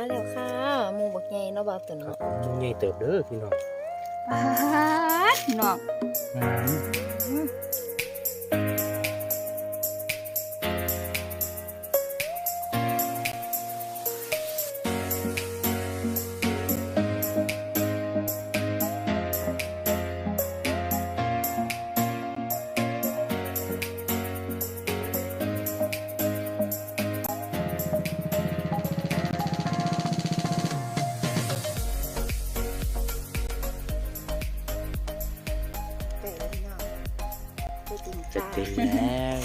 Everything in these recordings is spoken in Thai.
มาแล้วค่ะหมูบักใหญ่เนาะบ่าวตุนครับเนาะมันใหญ่เติบเด้อพี่น้องปาดพี่น้องไป กินจะจ้าเต็มแล้ว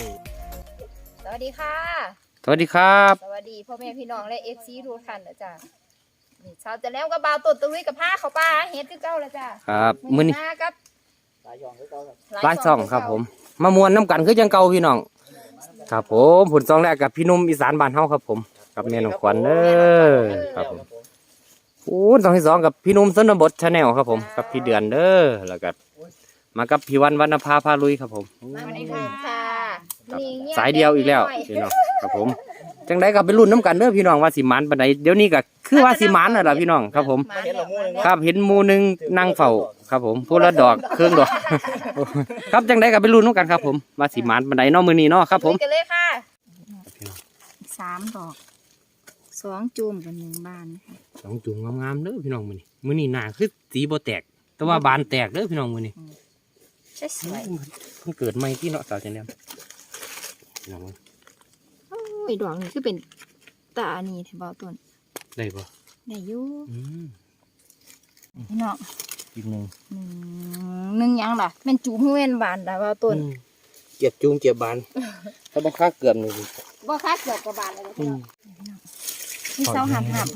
สวัสดีค่ะ สวัสดีครับ สวัสดีพ่อแม่พี่น้องและเอฟซีทุกท่านนะจ้ะนี่เช้าจะแล้วก็บ่าวตุนตะลุยกับผ้าเขาป้าเฮ็ดคือเก่าแล้วจ้ะครับมื้อนี้มากับหลายซ่องครับผม มามวนน้ำกันคือจังเก่าพี่น้อง ครับผมผลซองแรกกับพี่หนุ่มอีสานบ้านเฮาครับผม กับเมียน้องขวัญเด้อครับผมโอ้ซองที่สองกับพี่หนุ่มสนบทชาแนลครับผม กับพี่เดือนเด้อแล้วก็ มากับพี่วันวรรณภาพาลุยครับผมมาวันนี้ค่ะครับนี่งีบสายเดียวอีกแล้วพี่น้องครับผมจังไดก็ไปรุ่นน้ำกันเด้อพี่น้องว่าสิหมันปานใดเดี๋ยวนี้ก็คือว่าสิหมันน่ะล่ะพี่น้องครับผมมาแล้วมาแล้วครับเห็นหมูหนึงนั่งเฝ้าครับผมผู้ละดอกเครื่องดอก ครับจังไดก็ไปรุ่นน้ำกันครับผมว่าสิหมันปานใดเนาะมื้อนี้เนาะครับ ผมลุยกันเลยค่ะสามดอกสองจูมกันหนึ่งบานค่ะสองจุ่มงามๆเด้อพี่น้องมื้อนี้มื้อนี้หน้าคือสีบ่แตก แต่ว่าบานแตกเด้อพี่น้องมื้อนี้ ใช่สวยเพิ่งเกิดใหม่ที่เนาะสาวจันแนมพี่น้องโอ้ยดอกนี่คือเป็นตาอันนี้แถวบ่าวต้นได้บ่ได้อยู่อืมพี่น้องอีกหนึงหนึ่งหนึ่งหยังล่ะแม่นจูบเว้นบานแต่ว่าต้นอืมเก็บจุ่มเก็บบานถ้าบ่ค่าเกือบนี่บ่ค่าเกือบกว่าบานเลยอืมพี่เศร้าหันหับ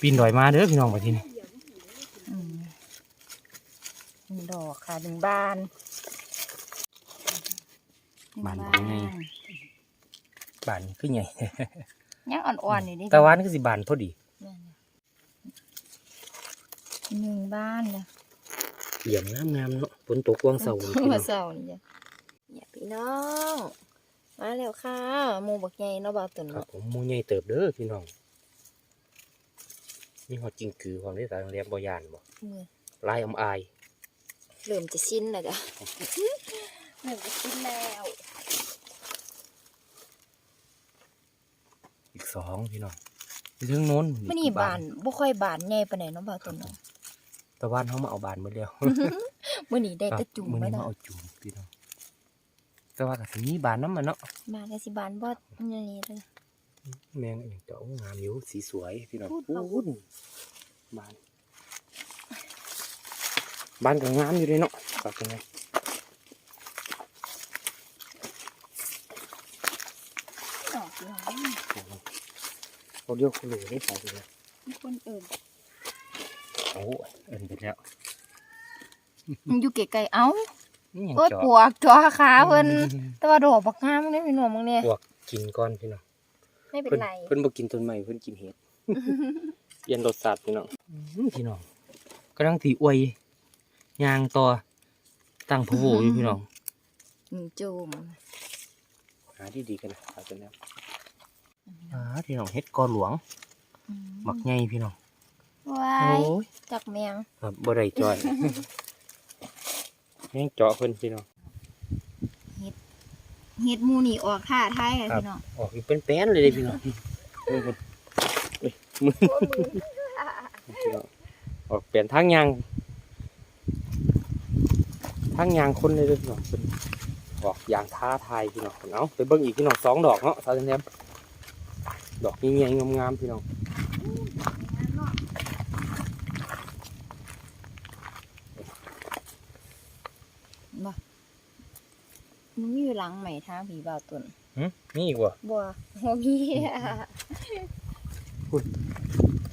ปีนดอยมาเด้อพี่น้องว่าทีนี้ อืม หนึ่งดอกค่ะหนึ่งบานหนึ่งบานนี่คือใหญ่ยังอ่อนๆอยู่นี่แต่วานคือสิบานพอดีหนึ่งบ้านเลยเหลี่ยมงามๆเนาะฝนตกวางเสาร์นี่พี่น้มาองเศร้านี่จ้ะเนี่ยพี่น้อง มาแล้วค่ะหมูบักใหญ่เนาะบ่าวตุนครับเนาะผมหมูใหญ่เติบเด้อพี่น้องมีหอดจิงกือความได้สายเรียบบ่ยานบ่มือลายอำอาย เริ่มจะสิ้นแล้วจ้ะเริ่มจะสิ้นแล้ว อีกสองพี่น้องเรื่องโน้นมื่อนี้บานบ่ค่อยบานใหญ่ปานใดเนาะบ่าวตุนเนาะแต่ว่านเขามาเอาบานหมดแล้วมื่อนี้ได้แต่จุ่มมื้อไว้นี้เนาะมาเอาจุ่มพี่น้องแต่ว่าก็สิมีบานน้ำมันเนาะบานก็สิบานบ่นี่นี่เลยแมงอันนี้เจ้างามอยู่สีสวยพี่น้องพูดเอาพูดบาน บานก็งามอยู่เลยเนาะครับเป็นไงดอกน้อยเขาเรียกคุณหลูได้ใส่ไปเลยมีคนเอิ่นโอ้ยเอินไปแล้วมันอยู่ไกลๆเอ้านี่ยังโอ้ยเจาะปวกจอขาเพิ่นแต่ว่าดอกบักงามเลยพี่น้องมึงเนี่ยปวกกินก้อนพี่น้องไม่เป็นเพิ่นไรเพิ่นบ่กินต้นไม้เพิ่นกินเห็ดเปลี่ยนรสชาติพี่น้องอื้อพี่น้องกำลังตีอวย ยางต่อตั้งพะโวอยู่พี่น้องหนึ่งจูมหาที่ดีกันนะหาจนแล้วอ่าพี่น้องเฮ็ดกอหลวงบักใหญ่พี่น้องว้าโอ้ยยจักแมงครับบ่ได้จ้อยแม่งเจาะเพิ่นพี่น้องเฮ็ดหมูนี่ออกท่าท้ายค่ะครับพี่น้องออกอยู่เป็นแป้นเลยเด้พี่น้องเอ้ยเพิ่นเอ้ยมือพี่น้องออกเปลี่ยนทางยาง ทางยางคนเลยเด้อพี่น้องเพิ่นออกยางท้าทายพี่น้องเอาไปเบิ่งอีกพี่น้องสองดอกเนาะสาวจันแดมดอกใหญ่ๆงามๆพี่น้องมึงอยู่หลังใหม่ทางผีบ่าวตุนหึนี่อีกว่ะบัวโมมี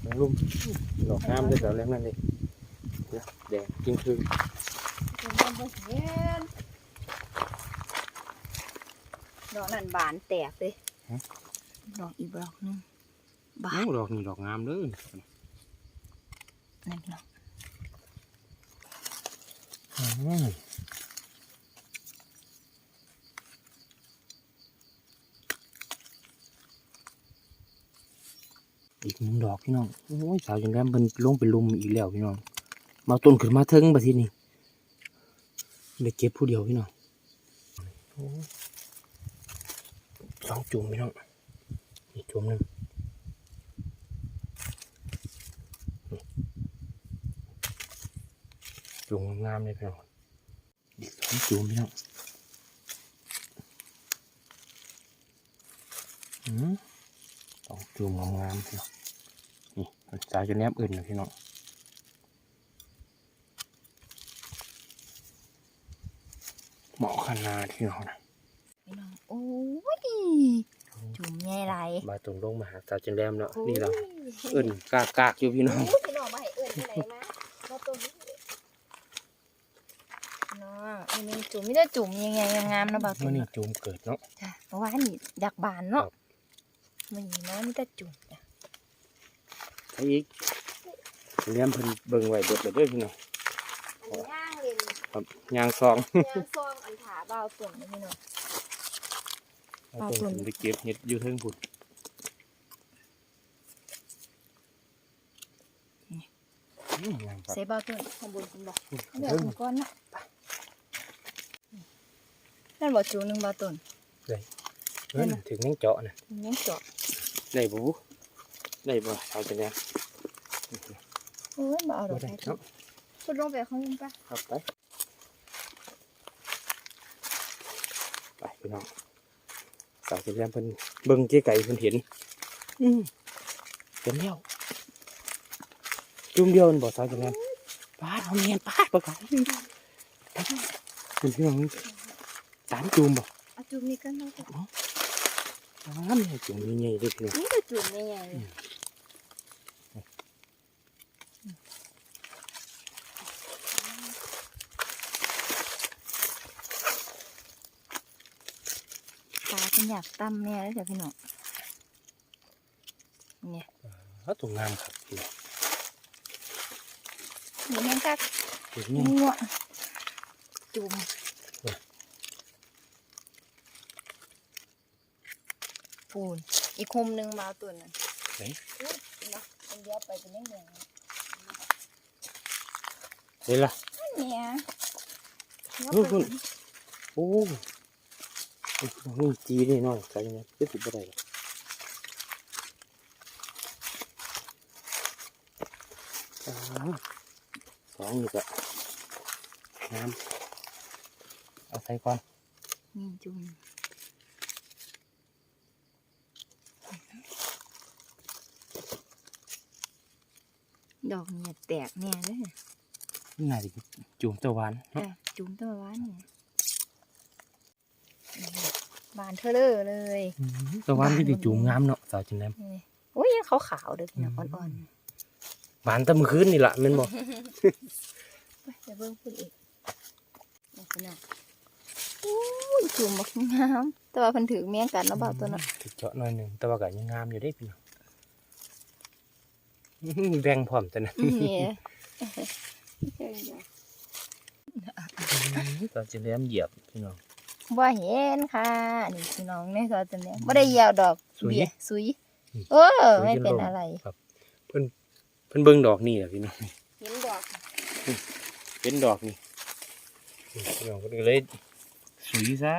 น้องลุมดอกงามเลยสาวแรมนั่นเลยเดี๋ยวแดงจริงคือ ดอกนั่นบานแตกเลยดอกอีกดอกหนึงบาโอ้นดอกนี่ดอกงามเลยนั่นพี่น้องอืมอีกหนึ่งดอกพี่น้องโอ้ยสาวจังแรมเป็นลงเป็นลุมอีกแล้วพี่น้อง มาต้นขึ้นมาเทิงประทีนี้ ได้เก็บผู้เดียวพี่น้องโอ้ยสองจุ่มพี่น้องอีกจุ่มหนึ่งนี่จุ่มงามเลยพี่น้องอีกสองจุ่มพี่น้องอืมสองจุ่มงามๆพี่น้องนี่มันสาวจะแนบอื่นนะพี่น้อง หมาะขนาดที่น้องนะพี่น้องโอ้ยจุ่มใหญ่ไรมาตรงลงมาหาสาวจันแรมเนาะนี่เราเอิ่นกากกากๆอยู่พี่น้องโอ้ยพี่น้องมาให้เอิ้นที่ไหนมามาตัวนี้น้องอันนี้จุ่มไม่ได้จุ่มยังไงงามๆนะบ่าวตุ่มื่มอนี้จูมเกิดเนาะจ้ะเพราะว่านี่ดักบานเนาะครับมันนี่น้อยไม่ได้จุ่มจ้ะใช่อีกเลี้ยมเพิ่นเบิ่งไว้เบิดเลยเด้อพี่น้องอันนี้ย่างเล่นครับยางซองย่างซองอันถา บ่าวตุ่มนะพี่น้อง เอาเอาต้นส่วนไปเก็บเห็ดอยู่เทิงผุดอืมงามครับ ใส่บ่าวตุ่มข้างบนคุณบอกอืมเดี๋ยวเทิงถึงก้อนนะนั่นบ่จุ่มหนึ่งบ่าวตุ่มเอิ้นถึงยังเจาะน่ะยังเจาะได้บ่บุได้บ่สาวจันแรมโอ้ยบ่เอาดบ่อกได้ไม้เนาะคุณลงไปข้างบนปะ ครับไปไป พี่น้องสาวจันแรมเพิ่นเบิ่งเจ๊ไก่เพิ่นเห็น อืมเห็นแล้วจุ่มเดียวมันบอกสาวจังนั้นปาดเอาเมียนปาดปะกันคุณพี่น้องสามจุ่มบ่เอาจุ่มนี่กันเนาะสามเนี่ยจุ่มใหญ่ๆเลยพี่น้องนี่ก็จุ่มยังไง เลยตาฉันอยากตั้มแน่แล้วจ้ะพี่น้องเนี่ยเขาตรงงามครับพี่น้องเดี๋ยวแม่งกักเห็นยังงัวจุ่มปูนอีกคมหนึ่งมาเอาตัวนั้นไหนอุ๊ยเนาะเป็นเดียวไปเป็นยังไงเห็นละเนี่ยเดี๋ยวโอ้ไปคุณโอ้ นี่จีนี่น้อยสาวจังนั้นเป็นสิบอะไรหรอกอ่าสองนี่ก็น้ำเอาใส่ก่อนนี่จุ่มดอกเนี่ยแตกแน่เลยนี่น่าจะจุ่มตะวันเนาะอะจุ่มตัววานเนี่ย บานเทอเลอร์เลยตะวันที่ได้จุ่มงามเนาะสาวจันแนมนี่โอ้ยยังขาวๆเด้อพี่น้องอ่อนหวานแตะมือคืนนี่ละแม่นบอกๆไปเดี๋ยวเบิ่งพูดอีกนี่พี่น้องโอ้ยจุ่มบักงาม แต่ว่าเพิ่นถือเมียงกันเนาะบ่าวตัวเนาะถึกเจาะหน่อยหนึ่งแต่ว่าก็ยังงามอยู่ได้พี่น้องแรงพร้อมแต่นั้นนี่สาวจันแนมเหยียบพี่น้อง บ่เห็นค่ะนี่พี่น้องนี่ก็จะเนี่ยบ่ได้เหยาวดอกสุย เบี้ยสุยอืมเออสุยไม่เป็นจะลงอะไรเพิ่นเพิ่นเบิ่งดอกนี่แหละพี่น้องเห็นดอกเป็นดอกนี่นี่พี่น้องก็เลยสุยซะ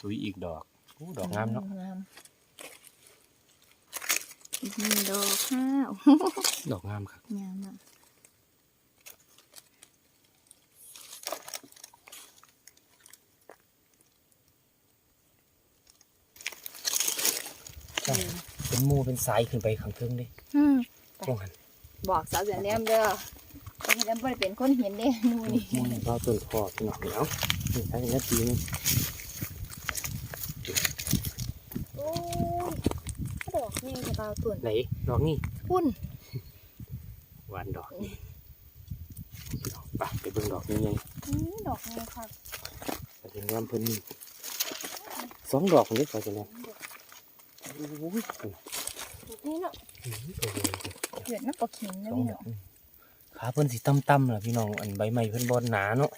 สุยอีกดอกโอ้ดอกงามเนาะงามอีกหนึ่งดอกข้าวดอกงามครับงามอะ เป็นหมู่เป็นสายขึ้นไปข้างเทิงเด้อืมพวกหันบอกสาวเสียแหลมเด้อสาวเสียแหลมบ่ได้เป็นคนเห็นเด้หนูหนี่มู่นี่เราต้นคอพี่น้องเดี๋ยวนี่ถ้าเป็นนาทีนึงโอ้ยดอกนี่จะเบาตุ่นไหนดอกนี่พุ่นหวานดอกนี่พี่น้องไปไปเบิ่งดอกนี่ไงอือดอกนี่ค่ะไปเห็นงามเพิ่นนี่สองดอกนี่ไปกันแล้ว โอ้ยนี่เนาะเดียวเกิดน้ำปลาเข็มสนะองพี่ดน้องขาเพิ่นสิต่ำๆล่ะพี่น้องอันใบไม้เพิ่นบ่หนาเนาะ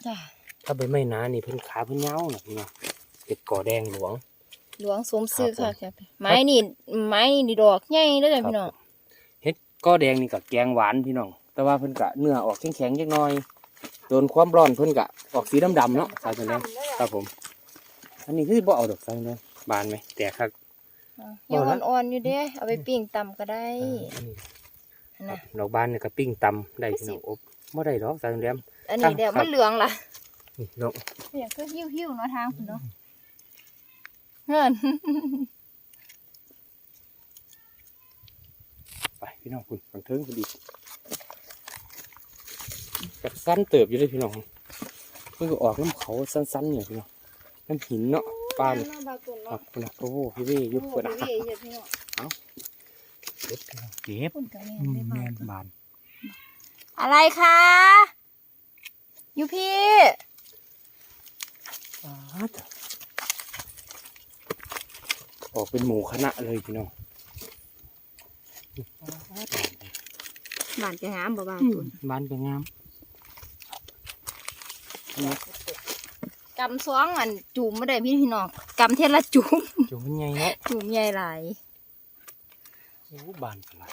ถ้าใบไม้หนานี่เพิ่นขาเพิ่นยาน่ะพี่น้องเห็ดก่อแดงหลวง หลวงสมซื้อค่ะครับไม้นี่ไม้นี่ดอกใหญ่เด้อจ้ะพี่น้องเฮ็ดก็แดงนี่ก็แกงหวานพี่น้องแต่ว่าเพิ่นกะเนื้อออกแข็งๆจักหน่อยโดนความร้อนเพิ่นกะออกสีดำๆเนาะสาวจันแดงครับผม อันนี้คือบ่เอาดอกสาวจันแดงบานไหมแต่ครับอะ ยังอ่อนๆอยู่เด้เอาไปปิ้งตำก็ได้อันนี้นะดอกบานนี่ก็ปิ้งตำได้พี่น้องอบบ่ได้ดอกสาวจันแดงอันนี้เดี๋ยวครับมันเหลืองล่ะนี่ดอกเนี่ยก็หิ้วๆเนาะทางคุณเนาะเงินไปพี่น้องคุณฟังเทิงพอดีกับสั้นเติบอยู่เลยพี่น้องเพิ่งก็ออกน้ำเขาสั้นๆเนี่ยพี่น้องน้ำหินเนาะ ปลาเนี่ยบาตุนครัเนาะบคุณนะโอ้โหพี่เว่ยุบโอ้เปิดโหอะพี่เอ๋เฮ็ดพี่น้องเก็บพี่น้องเก็บคุณกันเนี่ยอืมได้แม่บานนบานอะไรคะอยู่พี่ปาดออกเป็นหมูคณะเลยพี่น้องปาดบานจะงามบ่บานอืตุมนบานเป็นงาม กำสองอันจุ่มไม่ได้พี่พี่น้องกำเทยละจุ่มจุ่มมันใหญ่เนาะจุ่มใหญ่หลายโอ้บานเป็นไร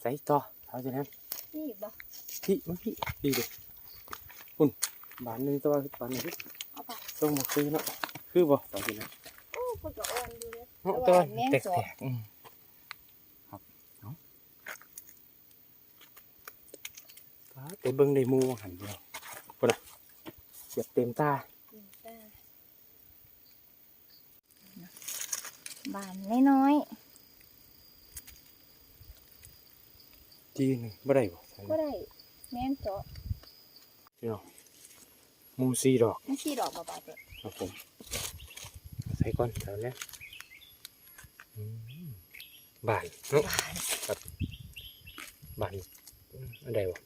ใส่ต่อเท่าจะนั้นนี่บ่พี่มาพี่พี่เด็กคุณบานหนึงตัวบานหนึงพี่เอาไปต้องมาซื้อเนาะคือบ่ต่อไปนะโอ้คุณก็อ่อนดูเลยเนาะแต่ตัวว่าแมงแตสอกกๆอืมครับเนาะปาดไปเบิ่งในหมูหันเดียวคนน่ะเสียบเต็มตาบานน้อยจีหนึงบ่ได้บ่ๆก็ได้แมงเจาะพี่น้องหมูซีดอกไม่ใช่ดอกบ่บาดเด้อครับผมใส่ก่อนแถวเนี้ยอืมบานเนาะครับบานอืมอันใดวะ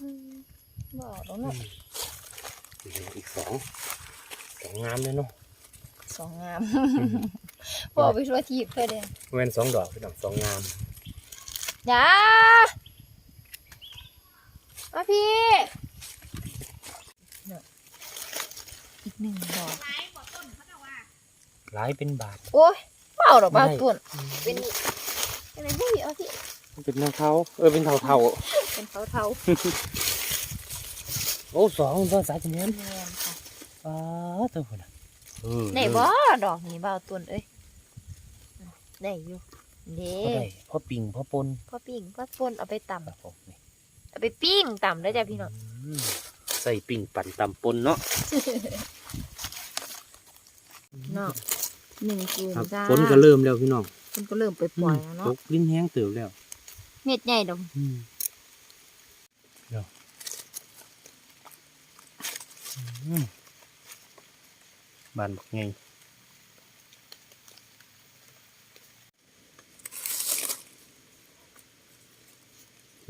อืมบ่เอาแล้วอืเนาะม อีกอีกสองสองงามเลยเนาะสองงามบ่เอาไปช่วยทีบเพื่อเด้อเว้นสองดอกพี่น้องสองงามอย่ามาพี่เนี่ยอีกหนึ่งดอกหลายเป็นบาท โอ้ยเปล่าดอกบ้าไม่ตุนเป็นเป็นอะไรพี่เอาที่เป็นเท่าเท่าๆเออเป็นเท่าเท่าเป็นเทาเทาๆ โอ้สองภาษาจีนๆแม่นค่ะอ้าตัวคนน่ะเออไหนบ่ดอกนี้บ้าตุนเอ้ยได้อยู่เด้ก็ได้พ่อปิ่งพ่อปนพ่อปิ้งพ่อปนเอาไปตครับผมนี่ำเอาไปปิ้งตำได้จ้ะพี่น้องอืมใส่ปิ่งปั่นตำปนเนาะเนาะหนึ่งจูนครับจ้าฝนก็เริ่มแล้วพี่น้องฝนก็เริ่มไปปล่อยแล้วตเนาะกลิ้นแห้งเติบแล้ว เม็ดใหญ่ดอกอืมเดี๋ยวอืม บานบักไง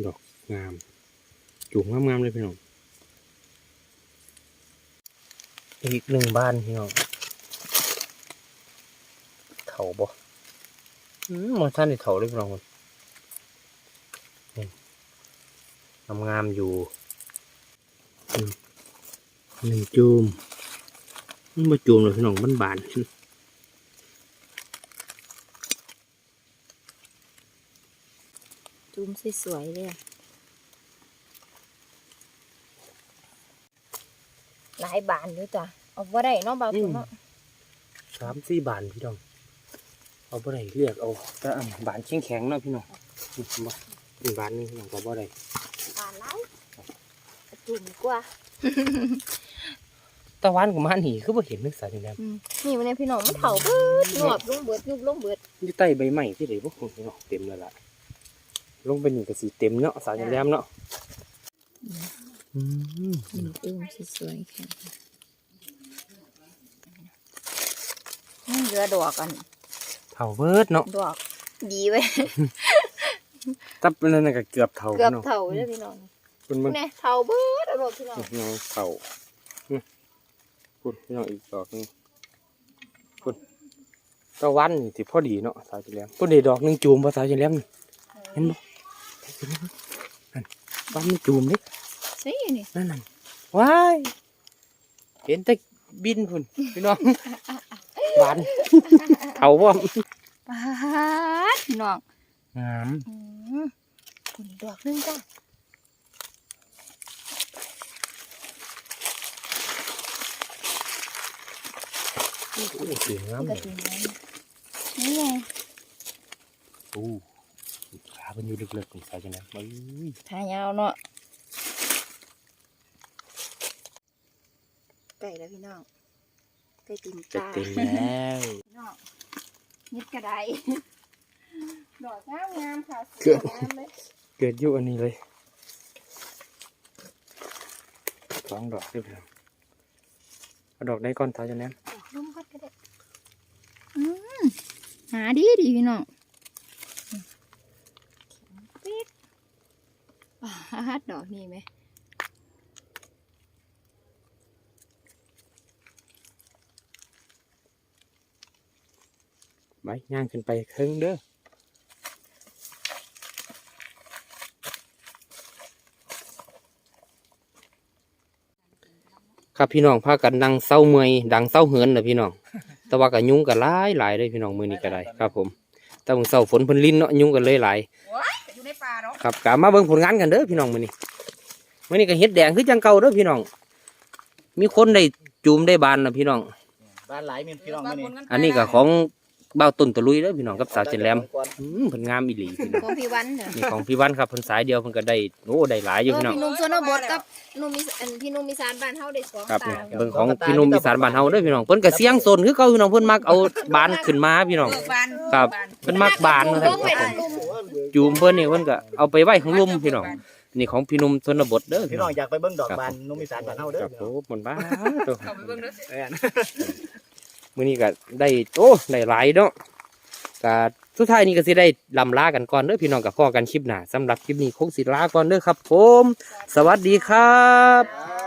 ดอกงาม จุ่มงามๆเลยพี่น้อง อีกหนึ่งบ้านพี่น้องเถาบ่อืมองท่านในเถาเลยพี่น้องคนนี่งามๆอยู่อืม หนึ่งจูมมันมาจูมเลยพี่น้องมันบานจูมสวยๆเลยอะหลายบานอยู่จ้ะเอาบ่ได้เนาะบางคนเนาะสามสี่บานพี่น้องเอาบ่ได้เรียกเอาแต่อันบานแข็งแข็งๆเนาะพี่น้องนี่เห็นบ่เป็นบานหนึงพี่น้องก็บ่ได้บานหลายจุ่มกว่า ตะวันกับมันหีคือบ่เห็นนึกสายจังได๋อืมนี่วันนี้พี่น้องมันเถาเบิดหนวบลงเบิดยุบลงเบิดอยู่ใต้ใบไม้ที่ไหนบ่พี่น้องเต็มแล้วล่ะลงไปนี่ก็สิเต็มเนาะสาวจังแรมเนาะอืมอืมอุ้มสวยๆค่ะนี่เหลือดอกกันเท่าเบิดเนาะดอกดีเว้ยตับนั่นน่ะก็เกือบเท่าเกือบเนาะเถาเลยพี่น้องคุณมึงเนี่ยเถาเบิดเอาดอกพี่น้องพี่น้องเท่านี่ คุณพี่น้องอีกดอกหนึงคุณตะวันนี่สิพอดีเนาะสาวจังแรมพุ่นได้ดอกหนึงจูมบ่สาวจังแรมนี่เห็นบ่นั่นบ้านมันจูมเด้สินี่นั่นนั่นว้ายเห็นแต่บินพุ่นพี่น้องหวานเอาว่าปาดพี่น้องงามอืมคุณดอกหนึงจ้ะสีงา มนี่เลก็ยถึงแล้วนี่ไงโอ้ขาเป็นอยู่ลึกๆนี่ใส่จังได๋เอ้ยขายาวเนาะไก่แล้วพี่น้องไก่ติ่มจะตาเต็มแล้วพี่น้องนิดกระไดดอกงามงามๆค่ะสเกิวยดงามเลยเกิดอยู่อันนี้เลยสองดอกเรียบร้อยเอาดอกได้ก่อนเท่าจะแนม ดอกนุ่มก็ได้อืม หาดีดีพี่น้องปิดปาดดอกนี่ไหมไปย่างขึ้นไปครึ่งเด้อครับพี่น้องพากันดังเศร้าเมยดังเศร้าเหินนะพี่น้อง แต่ว่าก็ยุงกันหลายหลายเลยพี่น้องมือนี้ก็ได้ครับ ผมแต่ผมเศร้าฝนเพิ่นลิ้นเนาะยุงกันเลยหลายอยู่ในป่าเนาะครับกลับมาเบิ่งผลงานกันเด้อพี่น้องมื้อนี้มื้อนี้ก็เฮ็ดแดงคือจังเก่าเด้อพี่น้อง มีคนได้จูมได้บานนะพี่น้อง บ้านหลายมีพี่น้องมานี่อันนี้ก็ของ เบ้าต้นตะลุยเด้อพี่น้องกับสาวเจนแหลมอืมเพิ่นงามอีหลีพี่น้องของพี่วันเด้อนี่ของพี่วันครับเพิ่นสายเดียวเพิ่นก็ได้โอ้ได้หลายอยู่เออพี่น้อง พี่หนุ่มชนบทกับหนุ่มมีอันพี่หนุ่มมีสารบ้านเฮาได้สองครับตาเนี่ยเบิ่งของพี่หนุ่มอีสานบ้านเฮาเด้อพี่น้องเพิ่นก็เสียงสนคือเก่าพี่น้องเพิ่นมักเอาบานขึ้นมาพี่น้องครับ เพิ่นมักบานนะคเบิ่รับงไว้หนุ่มจูมเพิ่นนี่เพิ่นก็เอาไปไว้ข้างลุ่มพี่น้องนี่ของพี่หนุ่มชนบทเด้อพี่พี่น้น้อองงอยากไปเบิ่งดอกบานนุ่มอีสานบ้านเฮาเด้คอรับผมมันบ้าตัวเออ มื้อนี้ก็ได้โอ้ได้หลายเนาะก็สุดท้ายนี้ก็สิได้ลำลากันก่อนเด้อพี่น้องกับพ่อกันคลิปหน้าสำหรับคลิปนี้คงสิลาก่อนเด้อครับ ผม สวัสดีครับ